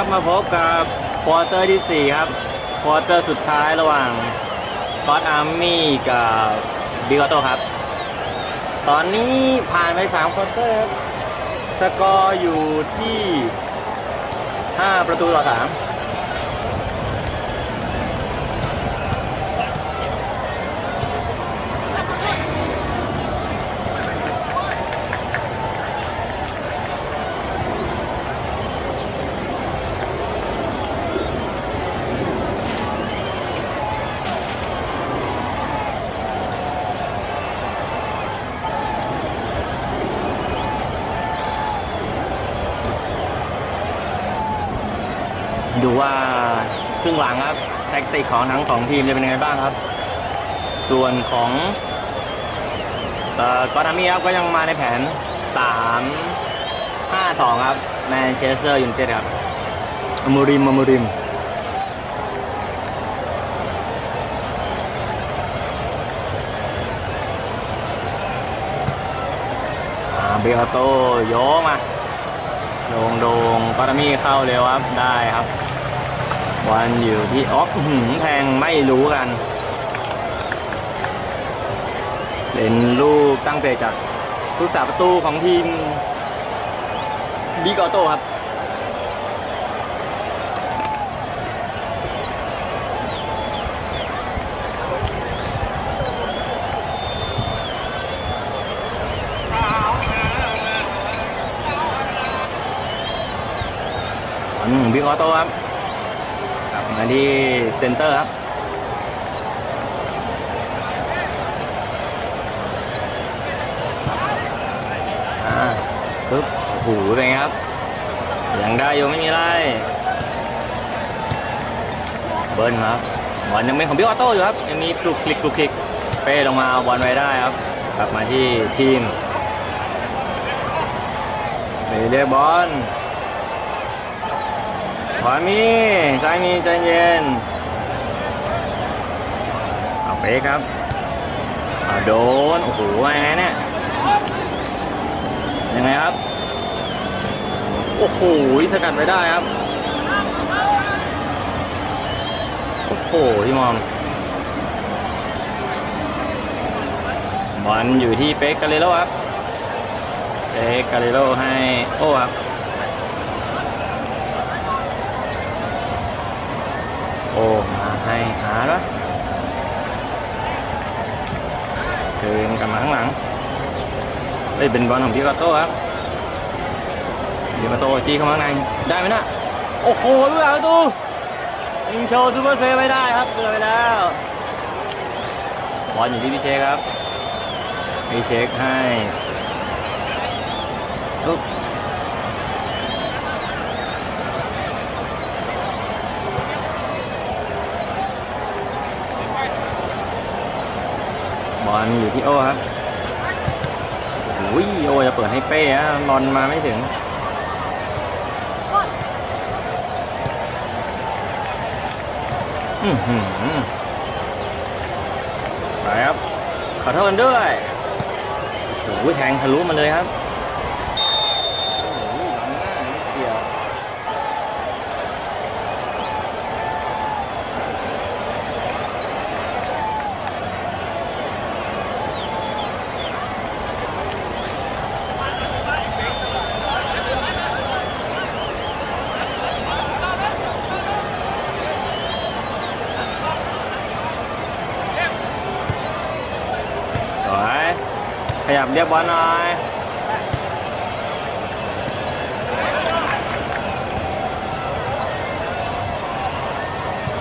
ครับมาพบกับควอเตอร์ที่ 4 ครับควอเตอร์สุดท้ายระหว่างฟอสอาร์มี่กับบิกอโตครับ ตอนนี้ผ่านไป3ควอเตอร์ครับ สกอร์อยู่ที่ 5 ประตูต่อ3 ดูว่าครึ่งหลังครับแทคติกของทั้งสองทีมจะเป็นยังไงบ้างครับ ส่วนของกอตามีครับก็ยังมาในแผน 3 5 2 ครับแมนเชสเตอร์ยูไนเต็ดครับอมูริมอมูริมเบลโตโยมา โดงโดงกอตามี่เข้าเร็วครับ ได้ครับบอลอยู่ที่ออฟหือแทงไม่รู้กัน เล่นลูกตั้งเตะจากผู้สาประตูของทีมบิ๊กอโต้ครับ อืมบิ๊กออโต้ครับกลับมาที่เซนเตอร์ครับอ่าปึ๊บโอ้โหเป็นไงครับ ยังได้อยู่ไม่มีไรเบิ้ลครับบอลยังเป็นของบิ๊กออโต้อยู่ครับ ยังมีคลุกคลิกคลุกคลิกเป้ลงมาเอาบอลไว้ได้ครับ กลับมาที่ทีมไปเรียกบอล ขวามีซ้ายมีใจเย็นเอาเป๊กครับโดน โอ้โหว่าไงเนี่ยยังไงครับ โอ้โหสกัดไปได้ครับ โอ้โหพี่มอมบอลอยู่ที่เป๊กกาเลโลครับเป๊กกาเลโลให้ โอ้ครับ โอ้มา ให้หาแล้วเดินกลับมาข้างหลังเอ้เป็นบอลของพี่กาโต้ครับพี่กาโต้จี้เข้ามาข้างในได้ไหมนะโอ้โหลูกหลานประตูยิงโชว์ซูเปอร์เซฟไม่ได้ครับเกือบไปแล้วบอลอยู่ที่พี่เชคครับพี่เชคให้ บอลอยู่ที่โอครับโอ้ยโอจะเปิดให้เป้ฮะบอลมาไม่ถึงอือหือไปครับขอโทษกันด้วยโอ้ยแทงทะลุมาเลยครับโอ้ยหลังหน้านิดเดียว สวยข ยับเรียกบอลหน่อย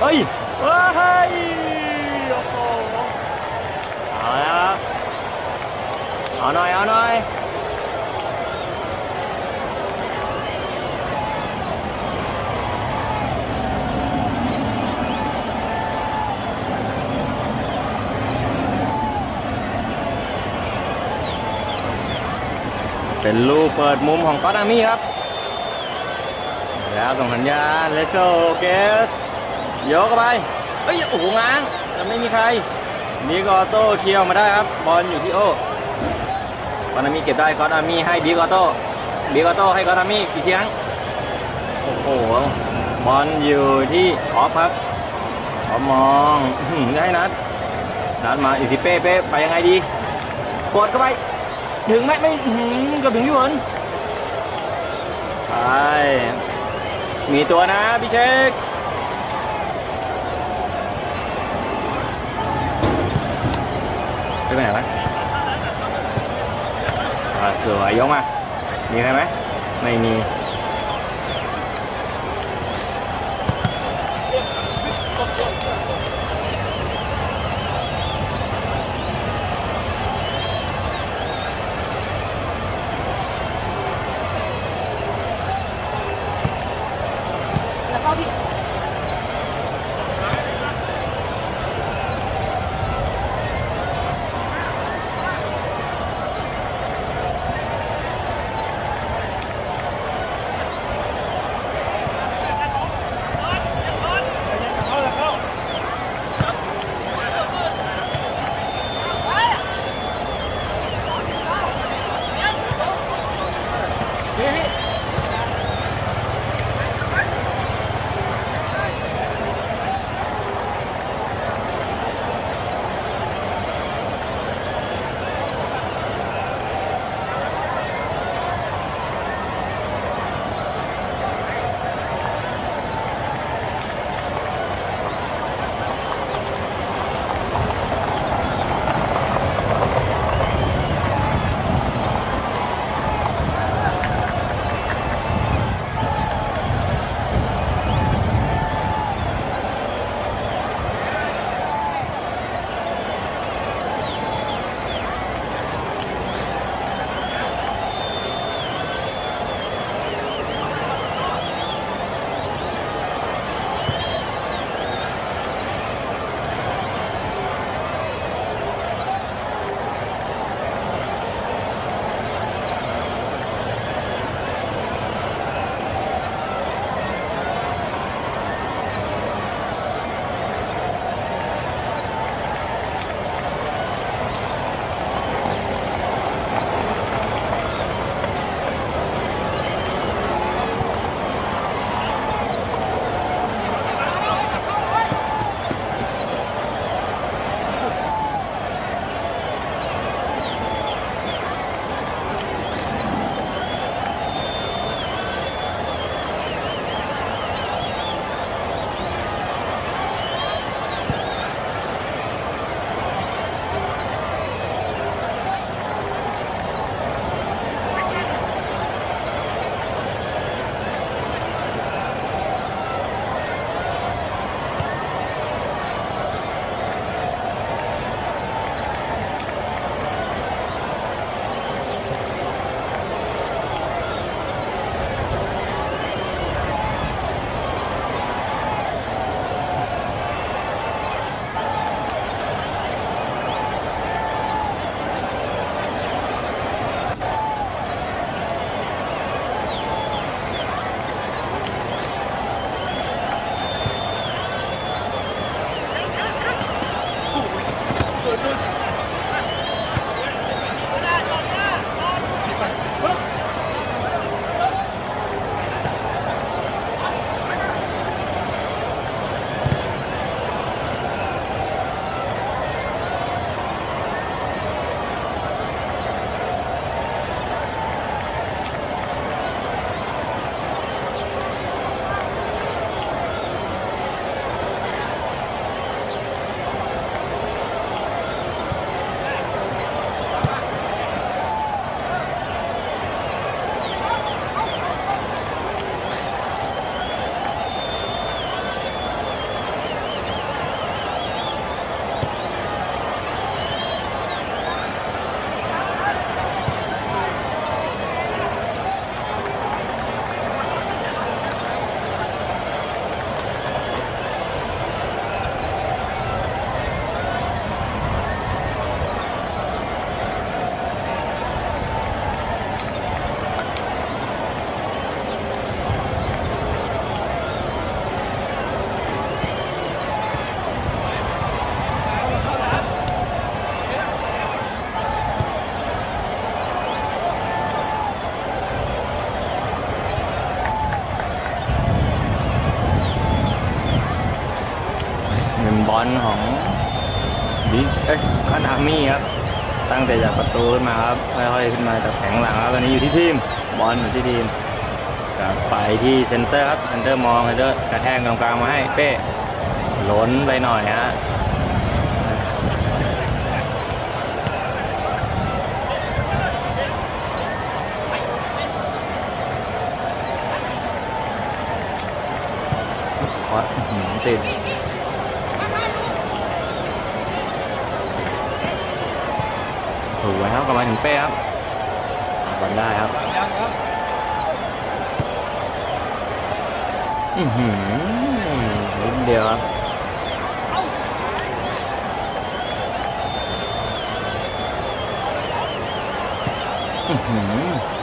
เฮ้ยเฮ้ยโอ้โหเอาแล้วเอาหน่อยเอาหน่อย เป็นลูกเปิดมุมของก๊อตอามี่ครับ แล้วส่งสัญญาณเลโซเกสโยกเข้าไปเฮ้ยโอ้โหง้างแต่ไม่มีใครดีกอโต้เคลียร์มาได้ครับ บอลอยู่ที่โอ้ก๊อตอามี่เก็บได้ก๊อตอามี่ให้ดีกอโต้ดีกอโต้ให้ก๊อตอามี่กี่ครั้งโอ้โหบอลอยู่ที่ออฟครับออฟมองได้นัดนัดมาอยู่ที่เป้เป้ไปยังไงดีกดเข้าไป ถึงไหมไม่อื้อหือเกับถึงพี่เหวินไปมีตัวนะพี่เช็คไปไหนวะสวยยกมา มีใครไหมไม่มี รูขึ้นมาครับค่อยๆขึ้นมาจากแผงหลังครับตอนนี้อยู่ที่ทีมบอลอยู่ที่ทีมกับไปที่เซนเตอร์ครับเซนเตอร์มองเซนเตอร์กระแทกตรงกลางมาให้เป้ล้นไปหน่อยฮะขออื้อหือติด สวยครับกลับมาถึงเป้ครับบอลได้ครับอือหือนิดเดียวครับอือหือ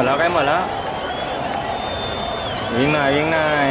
ดแล้วใกล้หมดแล้ววิ่งหน่อยวิ่งหน่อย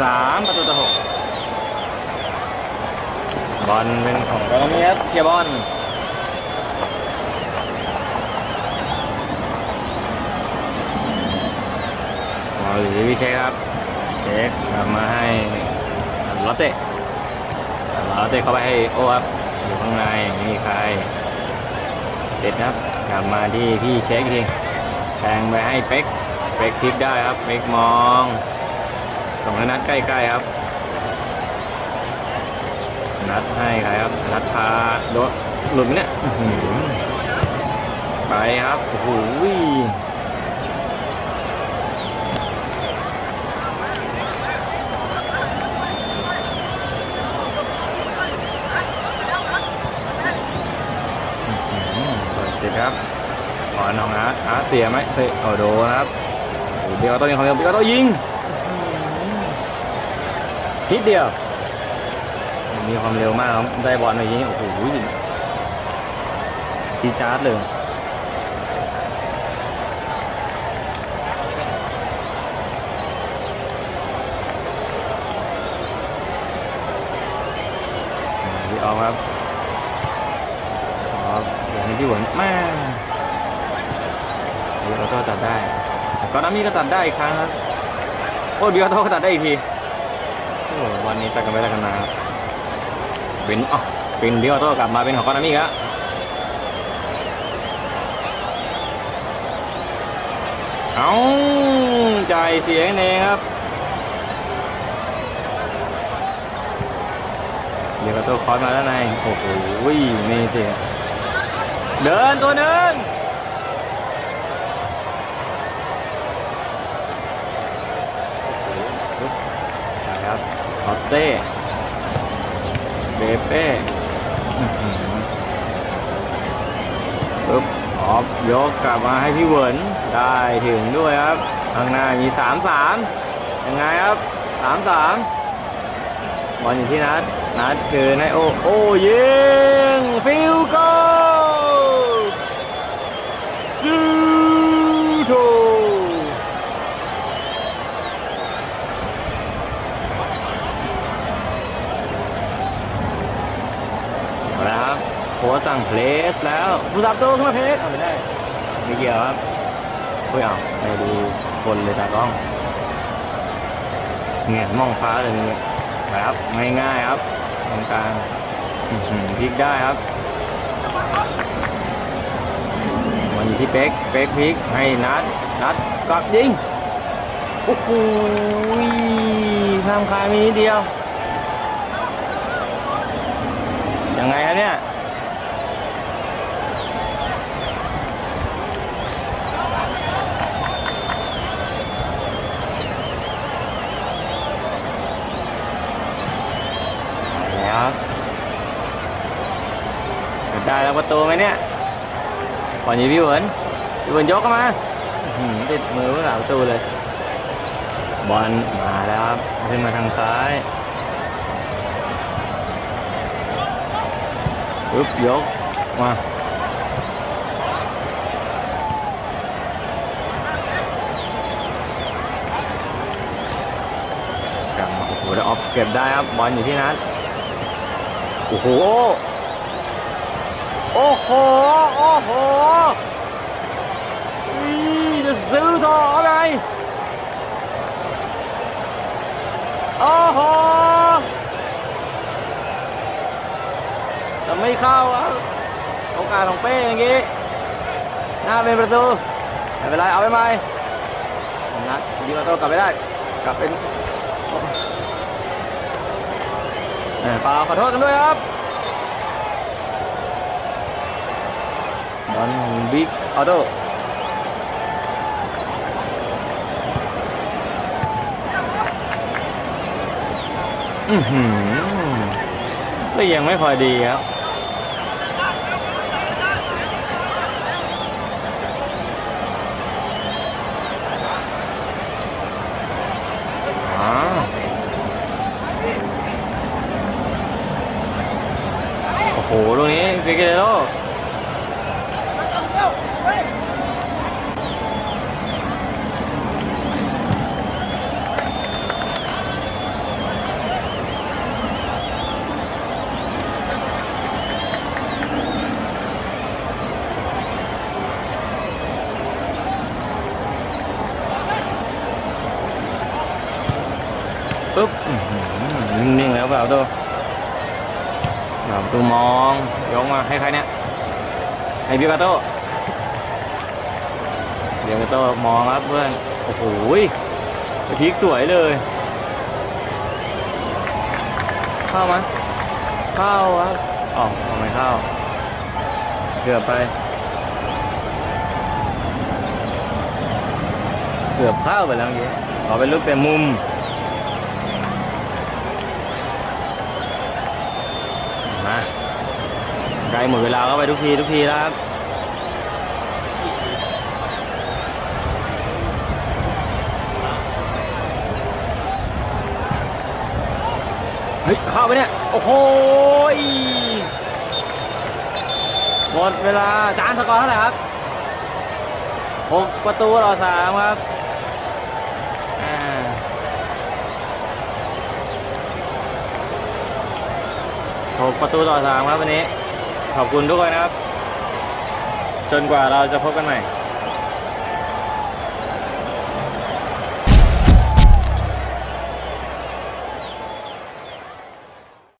สามประตูต่อหกบอลเป็นของกาลามีครับเคลียร์บอลมาหรือวิเชคครับ เช็คกลับมาให้ลอตเต้ลอตเต้เข้าไปให้โอ้ครับอยู่ข้างในไม่มีใครเด็ดครับ กลับมาที่พี่เช็คอีกทีแทงไปให้เป๊กเป๊กพลิกได้ครับเป๊กมองส่งให้นัดใกล้ๆครับ นัดให้ใครครับ นัดพาโดนหลุดไหมเนี่ยไปครับโอ้โหอเปิดติดครับบ อาร์ตอาร์ตเสียไหมเซโอโดนนะครับเดียร์โต้ยิงของเบียร์เบียร์โต้ยิงนิดเดียว มีความเร็วมากครับได้บอลไปยิงโอ้โหจีดจาร์ดเลยพี่ออมครับออมเดี๋ยวให้พี่หวนมาเบียร์ก็ตัดได้แต่ก่อนหน้านี้ก็ตัดได้อีกครั้งครับโอ้เบียร์ก็ตัดได้อีกทีโอ้วันนี้ไปกันไปแล้วกันนะครับเป็นอ๋อเป็นเดียวโต้กลับมาเป็นของกอนามิครับเอาใจายเสียงเองครับเดี๋ยวก็โต้คอสมาแล้วในโอ้โหนี่สิเดินตัวเดินไปครับออต เต้เบเป้อื้อหือปึ๊บออฟยกกลับมาให้พี่เหวินได้ถึงด้วยครับข้างหน้ามีสามสามยังไงครับสามสามบอลอยู่ที่นัดนัดคืนให้โอโอ้ยิงฟิลโกซูโต เอาละ ค้ชสั่งเพลสแล้วผู้สับตัวขึ้นมาเพลสเอาไม่ได้ไม่เกี่ยวครับเฮ้ยเอาไม่ดูคนเลยตากล้องเงี้ยมองฟ้าเลยนี่ครับง่ายๆครับตรงกลางพลิกได้ครับวันอยู่ที่เป๊กเป๊กพลิกให้นัดนัดกลับยิงโอ้โหทำคายมีนิดเดียวยังไงฮะเนี่ย แล้วจะ ได้แล้วประตูไหมเนี่ยก่อนนี้พี่เวินพี่เวินยกเข้ามาติดมือเพื่าประตูเลย บอลมาแล้วครับขึ้นมาทางซ้ายปึ๊บยกมากลับมาโอ้โหแล้ออฟเก็บได้ครับบอลอยู่ที่นัดโอ้โห โอ้โห โอ้โหอีจะซื้อต่ออะไรโอ้โหแต่ไม่เข้าโอกาสของเป้อย่างงี้ หน้าเป็นประตูไม่เป็นไรเอาไปไหมนัดยิงประตูกลับไปได้ กลับเป็นเออเปล่าขอโทษกันด้วยครับ บอลของบิ๊กออโต้อือหือก็ยังไม่พอดีครับโอ้โห ตรงนี้เกเกโร่ปึ๊บอื้อหือนิ่งๆแล้วเปล่าตัวเปล่าตัว มองยกมาให้ใครเนี่ยให้บิวกาโต้เดี๋ยวกาโต้มองครับเพื่อนโอ้โหพลิกสวยเลย เข้าไหมเข้าครับอ๋อทำไมเข้าเกือบไปเกือบเข้าไปแล้วเมื่อกี้ขอเป็นลูกเต็มมุม มาใกล้ หมดเวลาก็ไปทุกทีทุกทีแล้วครับเฮ้ยเข้าไปเนี่ย โอ้โหหมดเวลาจานสกอร์เท่าไหร่ครับหกประตูต่อสามครับหกประตูต่อสามครับวันนี้ ขอบคุณทุกคนนะครับ จนกว่าเราจะพบกันใหม่